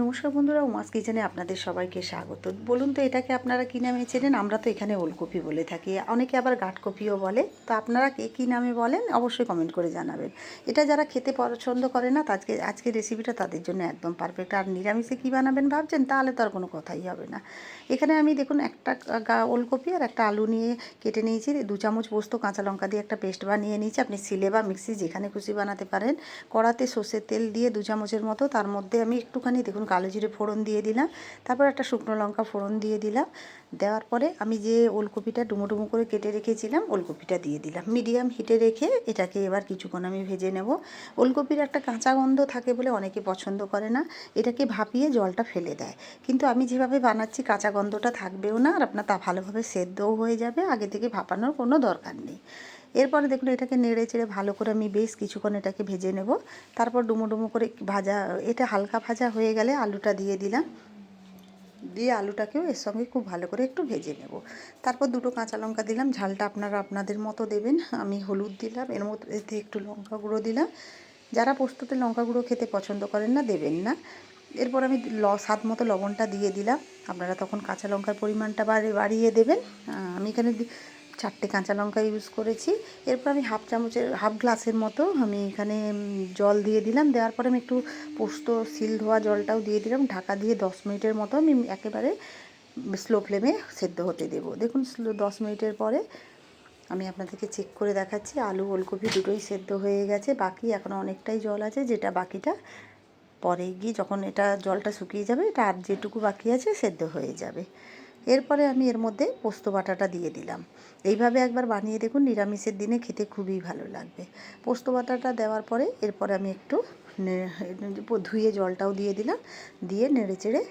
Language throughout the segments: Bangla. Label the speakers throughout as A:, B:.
A: নমস্কার বন্ধুরা, উমাস কিচেনে আপনাদের সবাইকে স্বাগত। বলুন তো, এটাকে আপনারা কী নামে চেনেন? আমরা তো এখানে ওলকপি বলে থাকি। অনেকে আবার গাঠকপিও বলে। তো আপনারা কে কী নামে বলেন? অবশ্যই কমেন্ট করে জানাবেন। এটা যারা খেতে পছন্দ করে না আজকে আজকে রেসিপিটা তাদের জন্য একদম পারফেক্ট আর নিরামিষে কী বানাবেন ভাবছেন? তাহলে তো আর কোনো কথাই হবে না। এখানে আমি দেখুন, একটা ওলকপি আর একটা আলু নিয়ে কেটে নিয়েছি। দু চামচ পোস্ত, কাঁচা লঙ্কা দিয়ে একটা পেস্ট বানিয়ে নিয়েছি। আপনি সিলে বা মিক্সি যেখানে খুশি বানাতে পারেন। কড়াতে সর্ষের তেল দিয়ে দু চামচের মতো। তার মধ্যে আমি একটুখানি দেখুন কালো জিরে ফোড়ন দিয়ে দিলাম। তারপর একটা শুকনো লঙ্কা ফোড়ন দিয়ে দিলাম। দেওয়ার পরে আমি যে ওলকপিটা ডুমো করে কেটে রেখেছিলাম, ওলকপিটা দিয়ে দিলাম। মিডিয়াম হিটে রেখে এটাকে এবার কিছুক্ষণ আমি ভেজে নেব। ওলকপির একটা কাঁচা গন্ধ থাকে বলে অনেকে পছন্দ করে না। এটাকে ভাপিয়ে জলটা ফেলে দেয়। কিন্তু আমি যেভাবে বানাচ্ছি, কাঁচা গন্ধটা থাকবেও না। আর আপনার তা ভালোভাবে সেদ্ধও হয়ে যাবে। আগে থেকে ভাপানোর কোনো দরকার নেই। এরপরে দেখুন এটাকে নেড়ে চেড়ে ভালো করে আমি বেশ কিছুক্ষণ এটাকে ভেজে নেব। তারপর ডুমো ডুমো করে ভাজা, এটা হালকা ভাজা হয়ে গেলে আলুটা দিয়ে দিলাম। দিয়ে আলুটাকেও এর সঙ্গে খুব ভালো করে একটু ভেজে নেব। তারপর দুটো কাঁচা লঙ্কা দিলাম। ঝালটা আপনারা আপনাদের মতো দেবেন। আমি হলুদ দিলাম, এর মধ্যে একটু লঙ্কা গুঁড়ো দিলাম। যারা পোস্ততে লঙ্কা গুঁড়ো খেতে পছন্দ করেন না, দেবেন না। এরপর আমি ল, স্বাদ মতো লবণটা দিয়ে দিলাম। আপনারা তখন কাঁচা লঙ্কার পরিমাণটা বাড়ি- বাড়িয়ে দেবেন। আমি এখানে চারটে কাঁচা লঙ্কা ইউজ করেছি। এরপর আমি হাফ চামচের হাফ গ্লাসের মতো আমি এখানে জল দিয়ে দিলাম। দেওয়ার পরে আমি একটু পোস্ত, সিল ধোয়া জলটাও দিয়ে দিলাম। ঢাকা দিয়ে দশ মিনিটের মতো আমি একেবারে স্লো ফ্লেমে সেদ্ধ হতে দেবো। দেখুন স্লো দশ মিনিটের পরে আমি আপনাদেরকে চেক করে দেখাচ্ছি। আলু, ওলকপি দুটোই সেদ্ধ হয়ে গেছে। বাকি এখনও অনেকটাই জল আছে, যেটা বাকিটা পরে গিয়ে যখন এটা জলটা শুকিয়ে যাবে, এটা আর যেটুকু বাকি আছে সেদ্ধ হয়ে যাবে। এরপরে আমি এর মধ্যে পোস্ত বাটাটা দিয়ে দিলাম। এইভাবে একবার বানিয়ে দেখুন, নিরামিষের দিনে খেতে খুবই ভালো লাগবে। পোস্ত বাটাটা দেওয়ার পরে এরপরে আমি একটু ধুয়ে জলটাও দিয়ে দিলাম, দিয়ে নেড়ে চেড়ে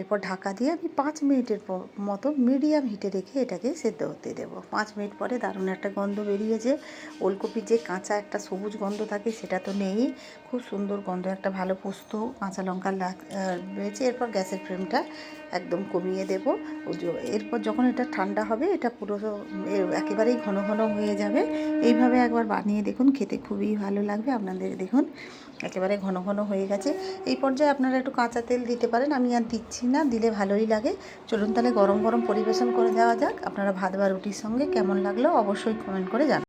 A: এরপর ঢাকা দিয়ে আমি পাঁচ মিনিটের মতো মিডিয়াম হিটে রেখে এটাকে সেদ্ধ হতে দেবো। পাঁচ মিনিট পরে দারুণ একটা গন্ধ বেরিয়েছে ওলকপির যে কাঁচা একটা সবুজ গন্ধ থাকে সেটা তো নেই। খুব সুন্দর গন্ধ, একটা ভালো পোস্ত, কাঁচা লঙ্কা রয়েছে। এরপর গ্যাসের ফ্লেমটা একদম কমিয়ে দেব। এরপর যখন এটা ঠান্ডা হবে, এটা পুরো একেবারেই ঘন ঘন হয়ে যাবে। এইভাবে একবার বানিয়ে দেখুন, খেতে খুবই ভালো লাগবে। আপনাদের দেখুন, একেবারে ঘন ঘন হয়ে গেছে। এই পর্যায়ে আপনারা একটু কাঁচা তেল দিতে পারেন। আমি আর দিচ্ছি না, দিলে ভালোই লাগে। চলুন তাহলে গরম গরম পরিবেশন করে দেওয়া যাক। আপনারা ভাত বা রুটির সঙ্গে কেমন লাগল অবশ্যই কমেন্ট করে জানান